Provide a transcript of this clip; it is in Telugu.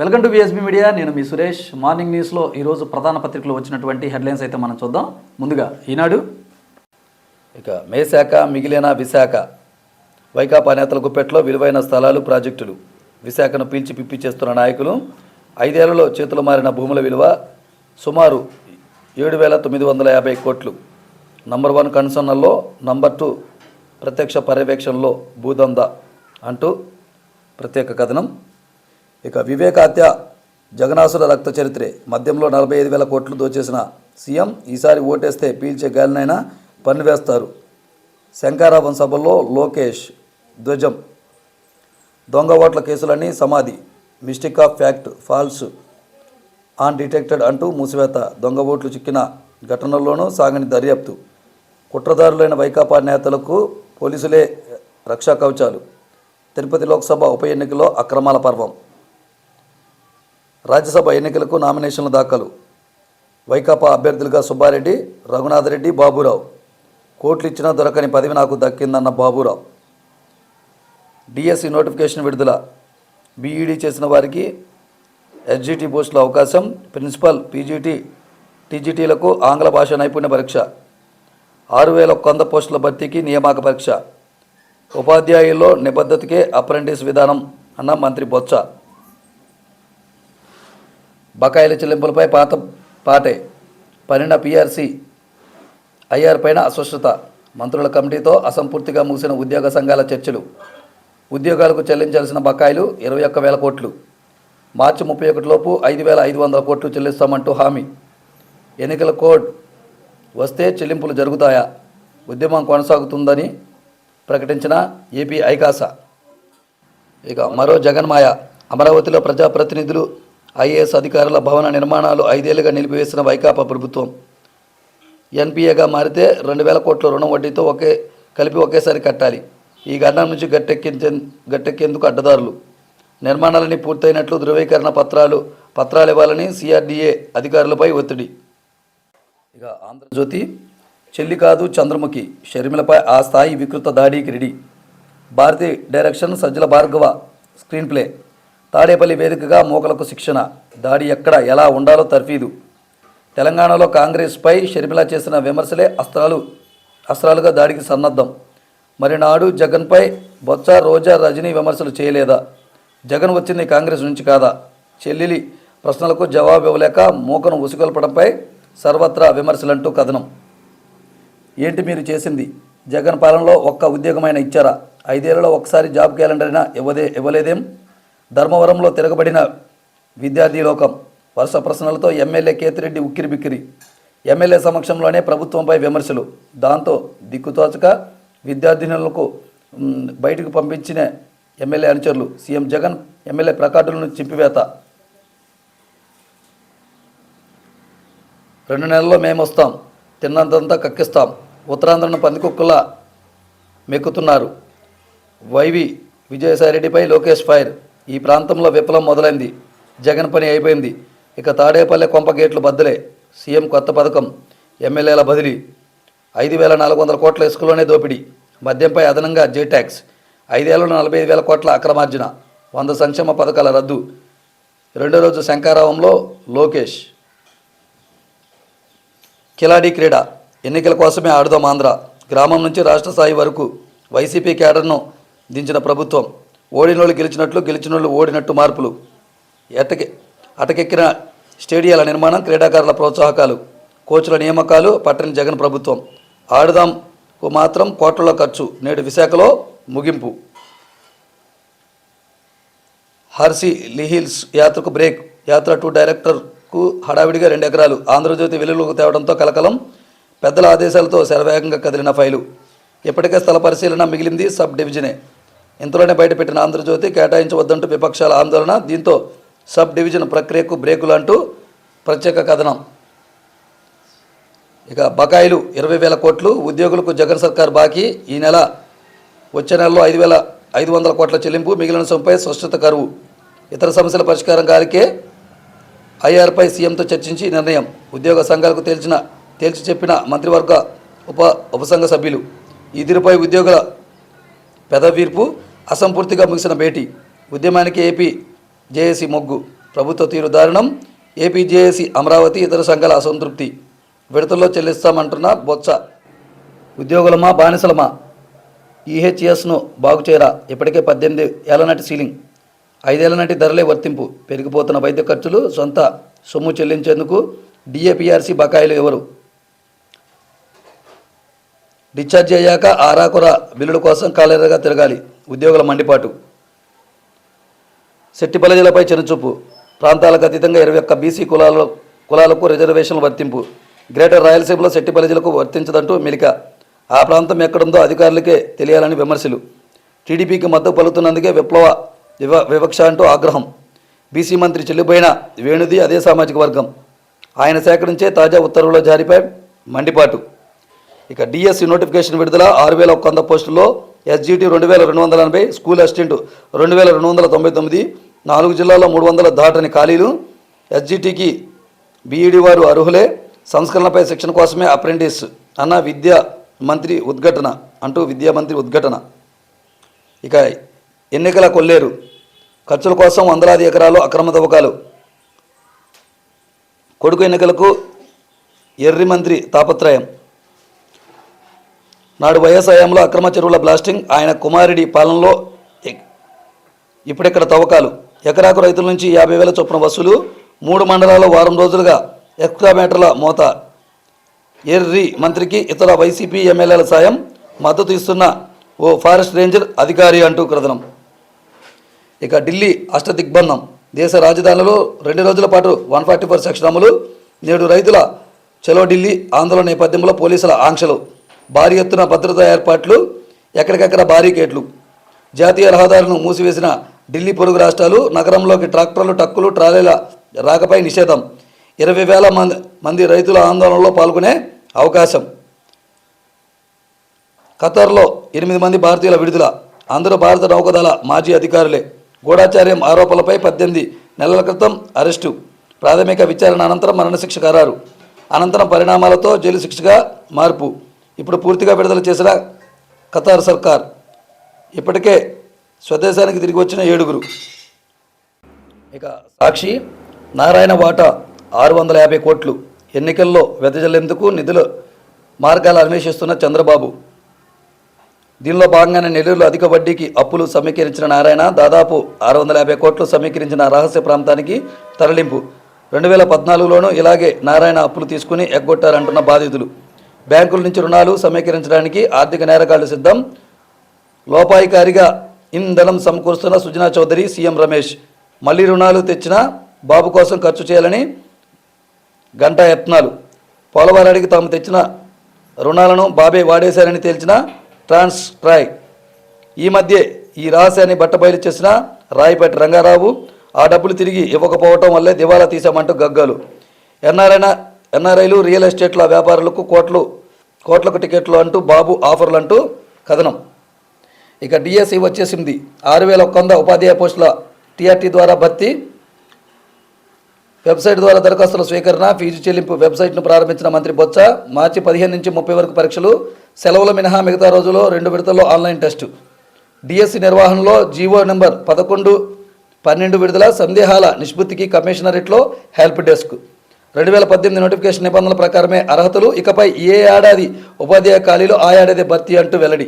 వెల్కమ్ టు బిఎస్బీ మీడియా నేను మీ సురేష్. మార్నింగ్ న్యూస్లో ఈరోజు ప్రధాన పత్రికలో వచ్చినటువంటి హెడ్లైన్స్ అయితే మనం చూద్దాం. ముందుగా ఈనాడు ఇక మేశాఖ మిగిలిన విశాఖ. వైకాపా నేతల గుప్పెట్లో విలువైన స్థలాలు ప్రాజెక్టులు. విశాఖను పీల్చి పిప్పి చేస్తున్న నాయకులు ఐదేళ్ళలో చేతులు మారిన భూముల విలువ సుమారు ఏడు వేల తొమ్మిది వందల యాభై కోట్లు. నంబర్ వన్ కన్సర్నల్లో నంబర్ టూ ప్రత్యక్ష పర్యవేక్షణలో భూదంద అంటూ ప్రత్యేక కథనం. ఇక వివేకాత్య జగనాసుల జగనాసుర రక్త చరిత్రే. మద్యంలో నలభై ఐదు వేల కోట్లు దోచేసిన సీఎం ఈసారి ఓటేస్తే పీల్చే గాలినైనా పన్ను వేస్తారు. శంకారావం సభలో లోకేష్ ధ్వజం. దొంగ ఓట్ల కేసులన్నీ సమాధి. Mistake of fact false. Undetected అంటూ మూసివేత. దొంగ ఓట్లు చిక్కిన ఘటనల్లోనూ సాగని దర్యాప్తు. కుట్రదారులైన వైకాపా నేతలకు పోలీసులే రక్షా కవచాలు. తిరుపతి లోక్సభ ఉప ఎన్నికలో అక్రమాల పర్వం. రాజ్యసభ ఎన్నికలకు నామినేషన్లు దాఖలు. వైకాపా అభ్యర్థులుగా సుబ్బారెడ్డి రఘునాథరెడ్డి బాబురావు. కోట్లు ఇచ్చినా దొరకని పదవి నాకు దక్కిందన్న బాబురావు. డిఎస్సి నోటిఫికేషన్ విడుదల. బీఈడీ చేసిన వారికి ఎస్జిటి పోస్టుల అవకాశం. ప్రిన్సిపల్ పీజీటీ టీజీటీలకు ఆంగ్ల భాష నైపుణ్య పరీక్ష. ఆరు వేల వంద పోస్టుల భర్తీకి నియామక పరీక్ష. ఉపాధ్యాయుల్లో నిబద్ధతకే అప్రెంటిస్ విధానం అన్న మంత్రి బొత్స. బకాయిల చెల్లింపులపై పాత పాటే. పనిన పిఆర్సి ఐఆర్ పైన అస్వస్థత. మంత్రుల కమిటీతో అసంపూర్తిగా ముగిసిన ఉద్యోగ సంఘాల చర్చలు. ఉద్యోగాలకు చెల్లించాల్సిన బకాయిలు ఇరవై ఒక్క వేల కోట్లు. మార్చి ముప్పై ఒకటిలోపు ఐదు వేల ఐదు వందల కోట్లు చెల్లిస్తామంటూ హామీ. ఎన్నికల కోడ్ వస్తే చెల్లింపులు జరుగుతాయా? ఉద్యమం కొనసాగుతుందని ప్రకటించిన ఏపీ ఐకాస. ఇక మరో జగన్మాయ. అమరావతిలో ప్రజాప్రతినిధులు ఐఏఎస్ అధికారుల భవన నిర్మాణాలు ఐదేళ్ళుగా నిలిపివేసిన వైకాపా ప్రభుత్వం. ఎన్పిఏగా మారితే రెండు వేల కోట్ల రుణం వడ్డీతో ఒకే కలిపి ఒకేసారి కట్టాలి. ఈ ఘటన నుంచి గట్టెక్కించే గట్టెక్కేందుకు అడ్డదారులు. నిర్మాణాలన్నీ పూర్తయినట్లు ధృవీకరణ పత్రాలు పత్రాలు ఇవ్వాలని సిఆర్డీఏ అధికారులపై ఒత్తిడి. ఇక ఆంధ్రజ్యోతి చెల్లి కాదు చంద్రముఖి షర్మిలపై ఆ స్థాయి వికృత దాడికి ready. Bharathi direction Sajjala Bhargava screenplay. Tadepalli వేదికగా మోకలకు శిక్షణ. దాడి ఎక్కడ ఎలా ఉండాలో తర్ఫీదు. తెలంగాణలో కాంగ్రెస్పై షర్మిల చేసిన విమర్శలే అస్త్రాలు అస్త్రాలుగా దాడికి సన్నద్ధం. మరి నాడు జగన్పై బొత్స రోజా రజనీ విమర్శలు చేయలేదా? జగన్ వచ్చింది కాంగ్రెస్ నుంచి కాదా? చెల్లెలి ప్రశ్నలకు జవాబు ఇవ్వలేక మూకను ఉసుగొల్పడంపై సర్వత్రా విమర్శలంటూ కథనం. ఏంటి మీరు చేసింది? జగన్ పాలనలో ఒక్క ఉద్యోగమైన ఇచ్చారా? ఐదేళ్ళలో ఒకసారి జాబ్ క్యాలెండర్ అయినా ఇవ్వదే ఇవ్వలేదేం? ధర్మవరంలో తిరగబడిన విద్యార్థి లోకం వరుస ప్రశ్నలతో ఎమ్మెల్యే కేతిరెడ్డి ఉక్కిరి బిక్కిరి. ఎమ్మెల్యే సమక్షంలోనే ప్రభుత్వంపై విమర్శలు. దాంతో దిక్కుతోచక విద్యార్థినులకు బయటకు పంపించిన ఎమ్మెల్యే అనుచరులు సీఎం జగన్ ఎమ్మెల్యే ప్రకాటులను చింపివేత. రెండు నెలల్లో మేము వస్తాం తిన్నంతంతా కక్కిస్తాం. ఉత్తరాంధ్రను పందికొక్కులా మెక్కుతున్నారు. వైవి విజయసాయిరెడ్డిపై లోకేష్ ఫైర్ ఈ ప్రాంతంలో విప్లవం మొదలైంది. జగన్ పని అయిపోయింది. ఇక తాడేపల్లె కొంప గేట్లు బద్దలే. సీఎం కొత్త పథకం. ఎమ్మెల్యేల బదిలీ. ఐదు వేల నాలుగు వందల కోట్ల ఇసుకలోనే దోపిడీ. మద్యంపై అదనంగా జే ట్యాక్స్ ఐదేళ్ళలో నలభై ఐదు వేల కోట్ల అక్రమార్జన. వంద సంక్షేమ పథకాల రద్దు. రెండో రోజు శంకారావంలో లోకేష్. కిలాడీ క్రీడ. ఎన్నికల కోసమే ఆడుదాం ఆంధ్ర. గ్రామం నుంచి రాష్ట్ర స్థాయి వరకు వైసీపీ కేడర్ను దించిన ప్రభుత్వం. ఓడినోళ్ళు గెలిచినట్లు గెలిచినోళ్ళు ఓడినట్టు మార్పులు. ఎట్టకి అటకెక్కిన స్టేడియాల నిర్మాణం క్రీడాకారుల ప్రోత్సాహకాలు కోచ్ల నియామకాలు పట్టణ జగన్ ప్రభుత్వం. ఆడుదాంకు మాత్రం కోట్లలో ఖర్చు. నేడు విశాఖలో ముగింపు. హర్సి లిహిల్స్ యాత్రకు బ్రేక్. యాత్ర టూ డైరెక్టర్కు హడావిడిగా రెండు ఎకరాలు. ఆంధ్రజ్యోతి వెలుగులోకి తేవడంతో కలకలం. పెద్దల ఆదేశాలతో శరవేగంగా కదిలిన ఫైలు. ఇప్పటికే స్థల పరిశీలన మిగిలింది సబ్ డివిజనే. ఇంతలోనే బయటపెట్టిన ఆంధ్రజ్యోతి కేటాయించవద్దంటూ విపక్షాల ఆందోళన దీంతో సబ్ డివిజన్ ప్రక్రియకు బ్రేకులు అంటూ ప్రత్యేక కథనం. ఇక బకాయిలు ఇరవై వేల కోట్లు ఉద్యోగులకు జగన్ సర్కార్ బాకీ ఈ నెల వచ్చే నెలలో ఐదు వేల ఐదు వందల కోట్ల చెల్లింపు మిగిలిన సొమ్ముపై స్పష్టత కరువు. ఇతర సమస్యల పరిష్కారం గారికే ఐఆర్పై సీఎంతో చర్చించి నిర్ణయం. ఉద్యోగ సంఘాలకు తేల్చిన తేల్చి చెప్పిన మంత్రివర్గ ఉప ఉపసంఘ సభ్యులు. ఈ తీరుపై ఉద్యోగుల పెదవీర్పు అసంపూర్తిగా ముగిసిన భేటీ. ఉద్యమానికి ఏపీ జేఏసీ మొగ్గు. ప్రభుత్వ తీరు దారుణం. ఏపీ జేఏసీ అమరావతి ఇతర సంఘాల అసంతృప్తి. విడతల్లో చెల్లిస్తామంటున్న బొత్స. ఉద్యోగులమా బానిసలమా? ఈహెచ్ఎస్ను బాగు చేయరా ఇప్పటికే పద్దెనిమిది ఏళ్ళ నాటి సీలింగ్. ఐదేళ్ళ నాటి ధరలే వర్తింపు. పెరిగిపోతున్న వైద్య ఖర్చులు సొంత సొమ్ము చెల్లించేందుకు డిఏపిఆర్సీ బకాయిలు ఎవరు? డిశ్చార్జ్ అయ్యాక ఆరాకుర బిల్లుల కోసం కాలేరగా తిరగాలి. ఉద్యోగుల మండిపాటు. శెట్టిపల్లెలపై చిరుచూపు. ప్రాంతాలకు అతీతంగా ఇరవై ఒక్క బీసీ కులాల కులాలకు రిజర్వేషన్లు వర్తింపు. గ్రేటర్ రాయలసీమలో శెట్టిపల్లెలకు వర్తించదంటూ మెలిక. ఆ ప్రాంతం ఎక్కడుందో అధికారులకే తెలియాలని విమర్శలు. టీడీపీకి మద్దతు పలుకుతున్నందుకే విప్లవ వివ వివక్ష అంటూ ఆగ్రహం. బీసీ మంత్రి చెల్లిపోయిన వేణుది అదే సామాజిక వర్గం. ఆయన సేకరించే తాజా ఉత్తర్వుల జారీపై మండిపాటు. ఇక డిఎస్సి నోటిఫికేషన్ విడుదల ఆరు వేల ఒక్క వంద పోస్టుల్లో ఎస్జిటి రెండు వేల రెండు వందల ఎనభై స్కూల్ అసిస్టెంట్ రెండు వేల రెండు వందల తొంభై తొమ్మిది నాలుగు జిల్లాల్లో మూడు వందల దాటని ఖాళీలు. ఎస్జిటికి బీఈడి వారు అర్హులే. సంస్కరణలపై శిక్షణ కోసమే అప్రెంటిస్ అన్న విద్యా మంత్రి ఉద్ఘటన అంటూ విద్యా మంత్రి ఉద్ఘటన. ఇక ఎన్నికల కొల్లేరు. ఖర్చుల కోసం వందలాది ఎకరాలు అక్రమ తవ్వకాలు. కొడుకు ఎన్నికలకు ఎర్రి మంత్రి తాపత్రయం. నాడు వైఎస్ హయాంలో అక్రమ చెరువుల బ్లాస్టింగ్ ఆయన కుమారుడి పాలనలో ఇప్పుడిక్కడ తవ్వకాలు? ఎకరాకు రైతుల నుంచి యాభై వేల చొప్పున వసూలు మూడు మండలాల్లో వారం రోజులుగా ఎక్స్కామేటర్ల మోత. ఎర్రి మంత్రికి ఇతర వైసీపీ ఎమ్మెల్యేల సాయం మద్దతు ఇస్తున్న ఓ ఫారెస్ట్ రేంజర్ అధికారి అంటూ కథనం. ఇక ఢిల్లీ అష్టదిగ్బంధం దేశ రాజధానిలో రెండు రోజుల పాటు వన్ ఫార్టీ ఫోర్ సెక్షన్ అమలు నేడు రైతుల చలో ఢిల్లీ ఆందోళన నేపథ్యంలో పోలీసుల ఆంక్షలు. భారీ ఎత్తున భద్రతా ఏర్పాట్లు ఎక్కడికక్కడ బారీకేట్లు జాతీయ రహదారులను మూసివేసిన ఢిల్లీ పొరుగు రాష్ట్రాలు నగరంలోకి ట్రాక్టర్లు టక్కులు ట్రాలీల రాకపై నిషేధం. ఇరవై వేల మంది మంది రైతుల ఆందోళనలో పాల్గొనే అవకాశం. ఖతర్లో ఎనిమిది మంది భారతీయుల విడుదల. అందరూ భారత నౌకదళ మాజీ అధికారులే. గూఢాచార్యం ఆరోపణలపై పద్దెనిమిది నెలల క్రితం అరెస్టు. ప్రాథమిక విచారణ అనంతరం మరణశిక్ష ఖరారు. అనంతరం పరిణామాలతో జైలు శిక్షగా మార్పు. ఇప్పుడు పూర్తిగా విడుదల చేసిన ఖతార్ సర్కార్ ఇప్పటికే స్వదేశానికి తిరిగి వచ్చిన ఏడుగురు. ఇక సాక్షి నారాయణ వాటా ఆరు వందల యాభై కోట్లు ఎన్నికల్లో వెదజల్లేందుకు నిధులు మార్గాలు అన్వేషిస్తున్న చంద్రబాబు. దీనిలో భాగంగానే నెల్లూరులో అధిక వడ్డీకి అప్పులు సమీకరించిన నారాయణ దాదాపు ఆరు వందల యాభై కోట్లు సమీకరించిన రహస్య ప్రాంతానికి తరలింపు. రెండు వేల పద్నాలుగులోనూ ఇలాగే నారాయణ అప్పులు తీసుకుని ఎగ్గొట్టారంటున్న బాధితులు. బ్యాంకుల నుంచి రుణాలు సమీకరించడానికి ఆర్థిక నేరగాళ్ళు సిద్ధం. లోపాయికారిగా ఇంధనం సమకూరుస్తున్న సుజనా చౌదరి సీఎం రమేష్ మళ్ళీ రుణాలు తెచ్చినా బాబు కోసం ఖర్చు చేయాలని గంటా యత్నాలు. పోలవరానికి తాము తెచ్చిన రుణాలను బాబే వాడేశారని తేల్చిన ట్రాన్స్ ట్రాయ్. ఈ మధ్య ఈ రహస్యాన్ని బట్టబయలు చేసిన రాయపేట రంగారావు ఆ డబ్బులు తిరిగి ఇవ్వకపోవటం వల్లే దివాలా తీశామంటూ గగ్గాలు. ఎన్నారైనా ఎన్ఆర్ఐలు రియల్ ఎస్టేట్ల వ్యాపారులకు కోట్లు కోట్లకు టికెట్లు అంటూ బాబు ఆఫర్లు అంటూ కథనం. ఇక డిఎస్సి వచ్చేసింది. ఆరు వేల ఒక్క వంద ఉపాధ్యాయ పోస్టుల టీఆర్టీ ద్వారా భర్తీ. వెబ్సైట్ ద్వారా దరఖాస్తుల స్వీకరణ ఫీజు చెల్లింపు వెబ్సైట్ను ప్రారంభించిన మంత్రి బొత్స. మార్చి పదిహేను నుంచి ముప్పై వరకు పరీక్షలు. సెలవుల మినహా మిగతా రోజుల్లో రెండు విడతల్లో ఆన్లైన్ టెస్టు. డిఎస్సి నిర్వహణలో జీవో నెంబర్ పదకొండు పన్నెండు విడుదల సందేహాల నిష్పత్తికి కమిషనరేట్లో హెల్ప్ డెస్క్. రెండు వేల పద్దెనిమిది నోటిఫికేషన్ నిబంధనల ప్రకారమే అర్హతలు. ఇకపై ఏ ఏడాది ఉపాధ్యాయ ఖాళీలు ఆ ఏడాది భర్తీ అంటూ వెల్లడి.